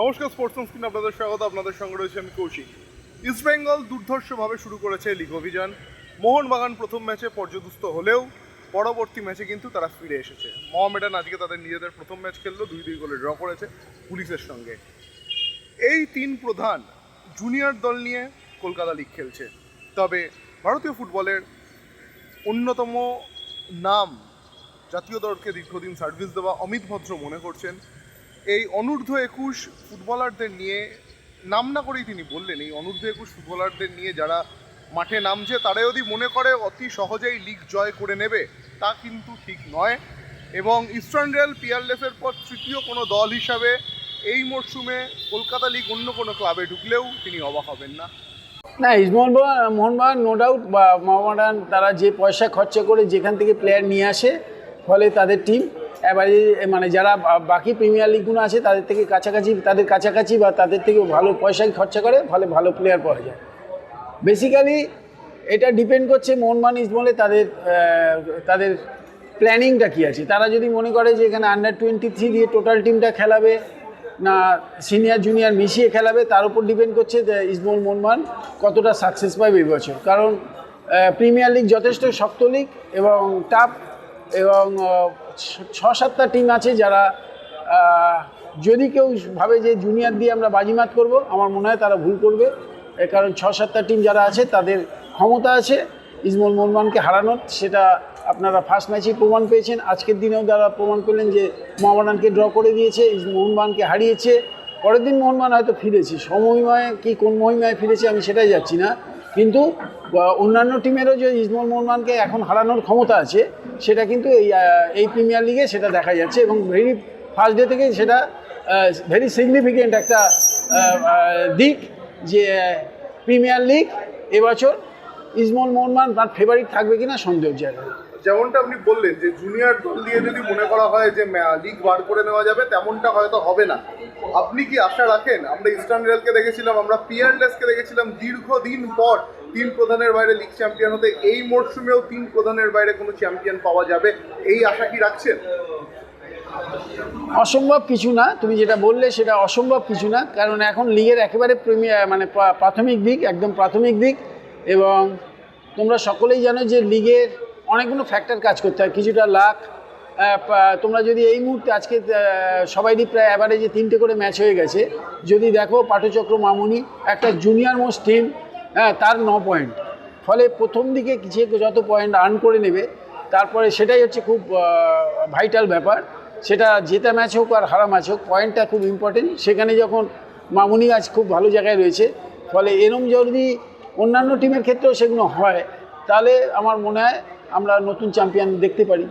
নমস্কার sports screen আপনাদের স্বাগত। আপনাদের সঙ্গে রয়েছে আমি কৌশিক। ইস্ট বেঙ্গল দুর্ধর্ষভাবে শুরু করেছে লিগ অভিযান। মোহনবাগান প্রথম ম্যাচে পর্যদুস্ত হলেও পরবর্তী ম্যাচে কিন্তু তারা ফিরে এসেছে। মোহামেডান আজকে তাদের নিজেদের প্রথম ম্যাচ খেললো দুই দুই গোলে ড্র করেছে পুলিশের সঙ্গে। এই তিন প্রধান জুনিয়র দল নিয়ে কলকাতা লিগ খেলছে। তবে ভারতীয় ফুটবলের অন্যতম নাম জাতীয় দলকে দীর্ঘদিন সার্ভিস দেওয়া অমিত ভদ্র মনে করছেন। এই অনূর্ধ্ব একুশ ফুটবলারদের নিয়ে নাম না করেই তিনি বললেন, এই অনূর্ধ্ব একুশ ফুটবলারদের নিয়ে যারা মাঠে নামছে তারা যদি মনে করে অতি সহজেই লিগ জয় করে নেবে, তা কিন্তু ঠিক নয়। এবং ইস্টার্ন রেল পিয়ারলেসের পর তৃতীয় কোনো দল হিসাবে এই মরশুমে কলকাতা লিগ অন্য কোনো ক্লাবে ঢুকলেও তিনি অবাক হবেন না। না ইসমোহন মোহনবাগান নো ডাউট বা মোহামেডান তারা যে পয়সা খরচা করে যেখান থেকে প্লেয়ার নিয়ে আসে, ফলে তাদের টিম এবারে মানে যারা বাকি প্রিমিয়ার লিগগুলো আছে, তাদের থেকে কাছাকাছি, তাদের কাছাকাছি বা তাদের থেকে ভালো পয়সা খরচা করে, ফলে ভালো প্লেয়ার পাওয়া যায়। বেসিক্যালি এটা ডিপেন্ড করছে মোহনবাগান ইসমলে তাদের তাদের প্ল্যানিংটা কী আছে। তারা যদি মনে করে যে এখানে আন্ডার টোয়েন্টি থ্রি দিয়ে টোটাল টিমটা খেলাবে, না সিনিয়র জুনিয়র মিশিয়ে খেলাবে, তার উপর ডিপেন্ড করছে যে ইসমোহন মোহনবাগান কতটা সাকসেস পাবে এই বছর। কারণ প্রিমিয়ার লিগ যথেষ্ট শক্ত লিগ এবং টাফ এবং ছ- সাতটা টিম আছে যারা যদি কেউ ভাবে যে জুনিয়র দিয়ে আমরা বাজিমাত করব, আমার মনে হয় তারা ভুল করবে। কারণ ছ সাতটা টিম যারা আছে, তাদের ক্ষমতা আছে ইসমুল মোহনবানকে হারানোর। সেটা আপনারা ফার্স্ট ম্যাচেই প্রমাণ পেয়েছেন। আজকের দিনেও তারা প্রমাণ করলেন যে মোহামেডানকে ড্র করে দিয়েছে মোহনবাগানকে হারিয়েছে। পরের দিন মোহনবাগান হয়তো ফিরেছে। সমমহিমায় কি, কোন মহিমায় ফিরেছে আমি সেটাই যাচ্ছি না। কিন্তু অন্যান্য টিমেরও যে ইসমুল মোহনমানকে এখন হারানোর ক্ষমতা আছে, সেটা কিন্তু এই এই প্রিমিয়ার লিগে সেটা দেখা যাচ্ছে এবং ভেরি ফার্স্ট ডে থেকে সেটা ভেরি সিগনিফিকেন্ট একটা দিক যে প্রিমিয়ার লিগ এবছর ইসমল মোহনমান তার ফেভারিট থাকবে কিনা সন্দেহের জায়গায় যেমনটা আপনি বললেন যে জুনিয়র দল দিয়ে যদি মনে করা হয় যে লিগ বার করে নেওয়া যাবে, তেমনটা হয়তো হবে না। আপনি কি আশা রাখেন? আমরা ইস্টার্ন রেলকে দেখেছিলাম, আমরা পিয়ারলেসকে দেখেছিলাম দীর্ঘদিন পর তিন প্রধানের বাইরে লিগ চ্যাম্পিয়ন হতে। এই মরশুমেও তিন প্রধানের বাইরে কোনো চ্যাম্পিয়ন পাওয়া যাবে, এই আশা কি রাখছেন? অসম্ভব কিছু না, তুমি যেটা বললে সেটা অসম্ভব কিছু না, কারণ এখন লিগের একেবারে প্রিমিয়ার মানে প্রাথমিক দিক, একদম প্রাথমিক দিক, এবং তোমরা সকলেই জানো যে লিগের অনেকগুলো ফ্যাক্টর কাজ করতে হয়, কিছুটা লাখ তোমরা যদি এই মুহূর্তে আজকে সবাইরই প্রায় অ্যাভারেজে তিনটে করে ম্যাচ হয়ে গেছে। যদি দেখো পাঠচক্র মামুনি, একটা জুনিয়র মোস্ট টিম হ্যাঁ তার ন পয়েন্ট ফলে প্রথম দিকে যে যত পয়েন্ট আর্ন করে নেবে, তারপরে সেটাই হচ্ছে খুব ভাইটাল ব্যাপার। সেটা জেতা ম্যাচ হোক আর হারা ম্যাচ হোক পয়েন্টটা খুব ইম্পর্টেন্ট সেখানে যখন মামুনি আজ খুব ভালো জায়গায় রয়েছে, ফলে এরম যদি অন্যান্য টিমের ক্ষেত্রেও সেগুলো হয়, তাহলে আমার মনে হয় আমরা নতুন চ্যাম্পিয়ন দেখতে পারি।